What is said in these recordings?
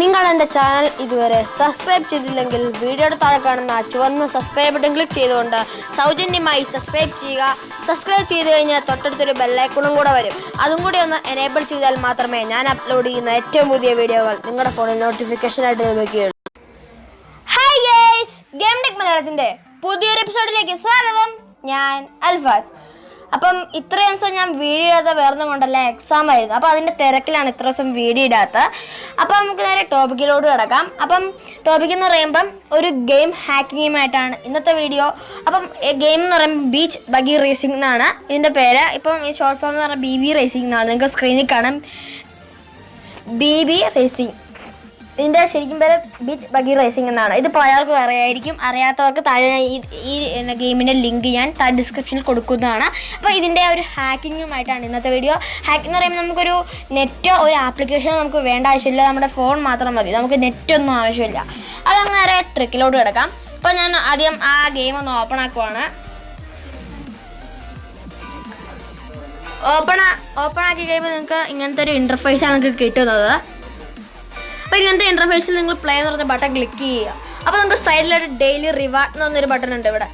നിങ്ങൾ എന്റെ ചാനൽ ഇതുവരെ സബ്സ്ക്രൈബ് ചെയ്തില്ലെങ്കിൽ വീഡിയോയുടെ താഴെ കാണുന്ന ചുവന്ന സബ്സ്ക്രൈബ് ബട്ടൺ ക്ലിക്ക് ചെയ്തുകൊണ്ട് സൗജന്യമായി സബ്സ്ക്രൈബ് ചെയ്യുക. സബ്സ്ക്രൈബ് ചെയ്ത് കഴിഞ്ഞാൽ തൊട്ടടുത്തൊരു ബെല്ലൈക്കണും കൂടെ വരും. അതും കൂടി ഒന്ന് എനേബിൾ ചെയ്താൽ മാത്രമേ ഞാൻ അപ്ലോഡ് ചെയ്യുന്ന ഏറ്റവും പുതിയ വീഡിയോകൾ നിങ്ങളുടെ ഫോണിൽ നോട്ടിഫിക്കേഷൻ ആയിട്ട് ലഭിക്കുകയുള്ളൂ. ഹായ് ഗേസ് ഗെയിം ടെക് മലയാളത്തിന്റെ പുതിയൊരു എപ്പിസോഡിലേക്ക് സ്വാഗതം. ഞാൻ അൽഫാസ്. അപ്പം ഇത്രയും ദിവസം ഞാൻ വീഡിയോ ഇടാത്ത വേറെ കൊണ്ടല്ല എക്സാം ആയിരുന്നു. അപ്പം അതിന്റെ തിരക്കിലാണ് ഇത്ര ദിവസം വീഡിയോ ഇടാത്ത അപ്പം നമുക്ക് നേരെ ടോപ്പിക്കിലോട് കിടക്കാം. അപ്പം ടോപ്പിക് എന്ന് പറയുമ്പം ഒരു ഗെയിം ഹാക്കിങ്ങുമായിട്ടാണ് ഇന്നത്തെ വീഡിയോ അപ്പം ഗെയിം എന്ന് പറയുമ്പോൾ ബീച്ച് ബഗി റേസിംഗ് എന്നാണ് ഇതിന്റെ പേര്. ഇപ്പം ഈ ഷോർട്ട് ഫോം എന്ന് പറഞ്ഞാൽ ബി ബി റേസിംഗ് എന്നാണ്. നിങ്ങൾക്ക് സ്ക്രീനിൽ കാണാം. ബി ബി റേസിംഗ് ഇതിന്റെ ശരിക്കും പേര് ബീച്ച് ബഗി റേസിംഗ് എന്നാണ്. ഇത് പലർക്കും അറിയായിരിക്കും അറിയാത്തവർക്ക് താഴെ ഈ ഈ ഗെയിമിന്റെ ലിങ്ക് ഞാൻ താഴെ ഡിസ്ക്രിപ്ഷനിൽ കൊടുക്കുന്നതാണ്. അപ്പോൾ ഇതിന്റെ ഒരു ഹാക്കിങ്ങുമായിട്ടാണ് ഇന്നത്തെ വീഡിയോ ഹാക്ക് എന്ന് പറയുമ്പോൾ നമുക്കൊരു നെറ്റോ ഒരു ആപ്ലിക്കേഷനോ നമുക്ക് വേണ്ട ആവശ്യമില്ല. നമ്മുടെ ഫോൺ മാത്രം മതി. നമുക്ക് നെറ്റൊന്നും ആവശ്യമില്ല. അത് നേരെ ട്രിക്കിലോട്ട് കിടക്കാം. അപ്പോൾ ഞാൻ ആദ്യം ആ ഗെയിം ഒന്ന് ഓപ്പൺ ആക്കുവാണ്. ഓപ്പൺ ഓപ്പൺ ആക്കി കഴിയുമ്പോൾ നിങ്ങൾക്ക് ഇങ്ങനത്തെ ഒരു ഇന്റർഫേസ് ആണ് നിങ്ങൾക്ക് കിട്ടുന്നത്. അപ്പോൾ ഇങ്ങനത്തെ ഇന്റർഫേസിൽ നിങ്ങൾ പ്ലേ എന്ന് പറഞ്ഞ ബട്ടൺ ക്ലിക്ക് ചെയ്യുക. അപ്പോൾ നമുക്ക് സൈഡിലൊരു ഡെയിലി റിവാർഡ് എന്ന് പറഞ്ഞൊരു ബട്ടൺ ഉണ്ട് ഇവിടെ.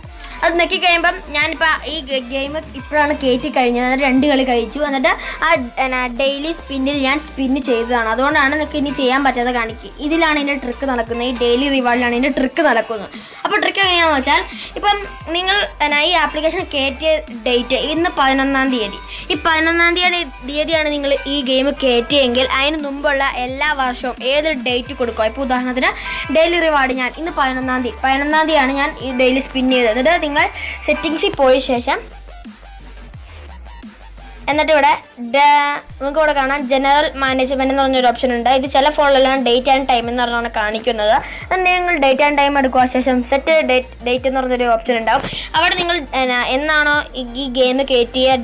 അത് നെക്കി കഴിയുമ്പം ഞാനിപ്പോൾ ഈ ഗെയിം ഇപ്പോഴാണ് കയറ്റി കഴിഞ്ഞത്. എന്നിട്ട് രണ്ട് കളി കഴിച്ചു. എന്നിട്ട് ആ ഡെയിലി സ്പിന്നിൽ ഞാൻ സ്പിന്ന് ചെയ്തതാണ്. അതുകൊണ്ടാണ് നിങ്ങൾക്ക് ഇനി ചെയ്യാൻ പറ്റാതെ കാണിക്കുക ഇതിലാണ് ഇതിന്റെ ട്രിക്ക് നടക്കുന്നത്. ഈ ഡെയിലി റിവാർഡിലാണ് ഇതിന്റെ ട്രിക്ക് നടക്കുന്നത്. അപ്പോൾ ട്രിക്ക് എങ്ങനെയാണെന്ന് വെച്ചാൽ ഇപ്പം നിങ്ങൾ ഈ ആപ്ലിക്കേഷൻ കയറ്റിയ ഡേറ്റ് ഇന്ന് പതിനൊന്നാം തീയതി. ഈ പതിനൊന്നാം തീയതി തീയതിയാണ് നിങ്ങൾ ഈ ഗെയിം കയറ്റിയെങ്കിൽ അതിന് മുമ്പുള്ള എല്ലാ വർഷവും ഏത് ഡേറ്റ് കൊടുക്കുക. ഇപ്പോൾ ഉദാഹരണത്തിന് ഡെയിലി റിവാർഡ് ഞാൻ ഇന്ന് പതിനൊന്നാം തീയതി പതിനൊന്നാം തീയതിയാണ് ഞാൻ ഈ ഡെയിലി സ്പിൻ ചെയ്തത്. എന്നിട്ട് നിങ്ങൾ സെറ്റിങ്സിൽ പോയ ശേഷം എന്നിട്ട് ഇവിടെ നമുക്ക് ഇവിടെ കാണാം ജനറൽ മാനേജ്മെന്റ് എന്ന് പറഞ്ഞൊരു ഓപ്ഷൻ ഉണ്ട്. ഇത് ചില ഫോണിലെല്ലാം ഡേറ്റ് ആൻഡ് ടൈം എന്ന് പറഞ്ഞാണ് കാണിക്കുന്നത്. എന്നിട്ട് നിങ്ങൾ ഡേറ്റ് ആൻഡ് ടൈം എടുക്കുക ശേഷം സെറ്റ് ഡേറ്റ് ഡേറ്റ് എന്ന് പറഞ്ഞൊരു ഓപ്ഷൻ ഉണ്ടാവും. അവിടെ നിങ്ങൾ എന്നാ, എന്നാണോ ഈ- ഗെയിം കയറ്റിയ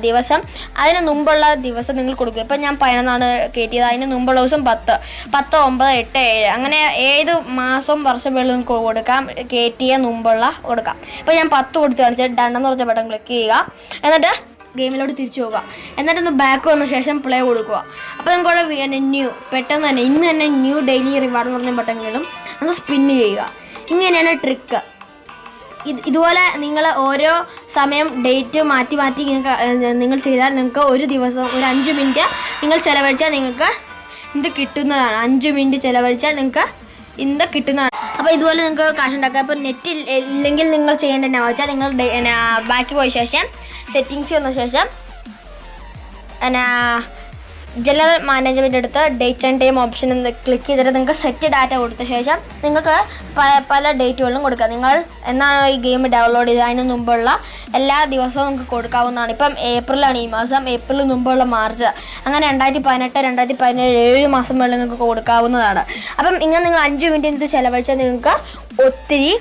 ദിവസം? അതിന് മുമ്പുള്ള ദിവസം നിങ്ങൾ കൊടുക്കുക ഇപ്പം ഞാൻ പതിനൊന്നാണ് കയറ്റിയത് അതിന് മുമ്പുള്ള ദിവസം പത്ത്. പത്ത് ഒമ്പത് എട്ട് ഏഴ്. അങ്ങനെ ഏത് മാസവും വർഷം വേണമെങ്കിലും കൊടുക്കാം. കയറ്റിയ മുമ്പുള്ള കൊടുക്കാം. ഇപ്പം ഞാൻ പത്ത് കൊടുത്ത് കാണിച്ചാൽ ഡണ്ണെന്ന് പറഞ്ഞ ബട്ടൺ ക്ലിക്ക് ചെയ്യുക. എന്നിട്ട് ഗെയിമിലോട്ട് തിരിച്ചു പോകുക എന്നിട്ടൊന്ന് ബാക്ക് വന്ന ശേഷം പ്ലേ കൊടുക്കുക. അപ്പോൾ നിങ്ങൾക്ക് അവിടെ ന്യൂ പെട്ടെന്ന് തന്നെ ഇന്ന് തന്നെ ന്യൂ ഡെയിലി റിവാർഡ് എന്ന് പറഞ്ഞ ബട്ടൺ കിട്ടും അത് സ്പിന്ന് ചെയ്യുക. ഇങ്ങനെയാണ് ട്രിക്ക് ഇത് ഇതുപോലെ നിങ്ങൾ ഓരോ സമയം ഡേറ്റ് മാറ്റി മാറ്റി നിങ്ങൾ ചെയ്താൽ നിങ്ങൾക്ക് ഒരു ദിവസം ഒരു അഞ്ച് മിനിറ്റ് നിങ്ങൾ ചിലവഴിച്ചാൽ നിങ്ങൾക്ക് ഇത് കിട്ടുന്നതാണ്. അഞ്ച് മിനിറ്റ് ചിലവഴിച്ചാൽ നിങ്ങൾക്ക് ഇത് കിട്ടുന്നതാണ്. അപ്പോൾ ഇതുപോലെ നിങ്ങൾക്ക് കാശ് ഉണ്ടാക്കാം. അപ്പോൾ നെറ്റ് ഇല്ലെങ്കിൽ നിങ്ങൾ ചെയ്യേണ്ട എന്നാ വെച്ചാൽ നിങ്ങൾ ബാക്കി പോയ ശേഷം സെറ്റിങ്സ് വന്ന ശേഷം എന്നാ ജനറൽ മാനേജ്മെന്റ് എടുത്ത് ഡേറ്റ് ആൻഡ് ടൈം ഓപ്ഷൻ എന്ന് ക്ലിക്ക് ചെയ്തിട്ട് നിങ്ങൾക്ക് സെറ്റ് ഡാറ്റ കൊടുത്ത ശേഷം നിങ്ങൾക്ക് പല ഡേറ്റുകളിലും കൊടുക്കാം. നിങ്ങൾ എന്നാണോ ഈ ഗെയിം ഡൗൺലോഡ് ചെയ്തത്? അതിന് മുമ്പുള്ള എല്ലാ ദിവസവും നിങ്ങൾക്ക് കൊടുക്കാവുന്നതാണ്. ഇപ്പം ഏപ്രിലാണ് ഈ മാസം. ഏപ്രിൽ മുമ്പുള്ള മാർച്ച്. അങ്ങനെ രണ്ടായിരത്തി പതിനെട്ട് രണ്ടായിരത്തി പതിനേഴ് ഏഴ് മാസം വരെ നിങ്ങൾക്ക് കൊടുക്കാവുന്നതാണ്. അപ്പം ഇങ്ങനെ നിങ്ങൾ അഞ്ച് മിനിറ്റ് ഇത് ചിലവഴിച്ചാൽ നിങ്ങൾക്ക് ഒത്തിരി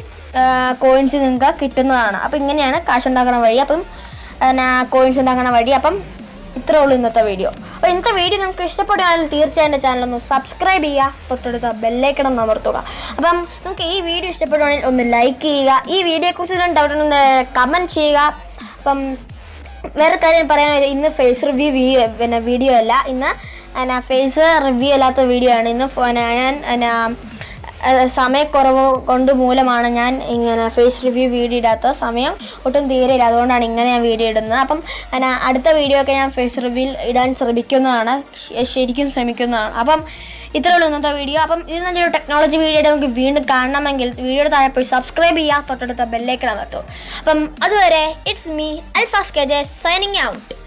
കോയിൻസ് നിങ്ങൾക്ക് കിട്ടുന്നതാണ്. അപ്പം ഇങ്ങനെയാണ് കാശ് ഉണ്ടാക്കുന്ന വഴി. അപ്പം കോയിൻസ് ഉണ്ടാക്കുന്ന വഴി. അപ്പം ഇത്രേ ഉള്ളൂ ഇന്നത്തെ വീഡിയോ. അപ്പോൾ ഇന്നത്തെ വീഡിയോ നിങ്ങൾക്ക് ഇഷ്ടപ്പെടുകയാണെങ്കിൽ തീർച്ചയായും എന്റെ ഒന്ന് സബ്സ്ക്രൈബ് ചെയ്യുക തൊട്ടടുത്ത ബെല്ലൈക്കണം അമർത്തുക. അപ്പം നിങ്ങൾക്ക് ഈ വീഡിയോ ഇഷ്ടപ്പെടുകയാണെങ്കിൽ ഒന്ന് ലൈക്ക് ചെയ്യുക ഈ വീഡിയോയെക്കുറിച്ച് ഡൗട്ട് ഒന്ന് കമന്റ് ചെയ്യുക. അപ്പം വേറെ കാര്യം പറയാനായിട്ട് ഇന്ന് ഫേസ് റിവ്യൂ പിന്നെ വീഡിയോ അല്ല. ഇന്ന് എന്നാ ഫേസ് റിവ്യൂ അല്ലാത്ത വീഡിയോ ആണ്. ഇന്ന് ഞാൻ എന്നാ സമയക്കുറവ് കൊണ്ട് മൂലമാണ് ഞാൻ ഇങ്ങനെ ഫേസ് റിവ്യൂ വീഡിയോ ഇടാത്ത സമയം ഒട്ടും തീരെയില്ല. അതുകൊണ്ടാണ് ഇങ്ങനെ ഞാൻ വീഡിയോ ഇടുന്നത്. അപ്പം ഞാൻ അടുത്ത വീഡിയോ ഒക്കെ ഞാൻ ഫേസ് റിവ്യൂ ഇടാൻ ശ്രമിക്കുന്നതാണ്. ശരിക്കും ശ്രമിക്കുന്നതാണ്. അപ്പം ഇത്രയുള്ള ഇന്നത്തെ വീഡിയോ അപ്പം ഇത് നല്ലൊരു ടെക്നോളജി വീഡിയോ നമുക്ക് വീണ്ടും കാണണമെങ്കിൽ വീഡിയോയുടെ താഴെ പോയി സബ്സ്ക്രൈബ് ചെയ്യുക. തൊട്ടടുത്ത ബെല്ലേക്കണം എത്തും അപ്പം അതുവരെ it's me Alfaz K J signing out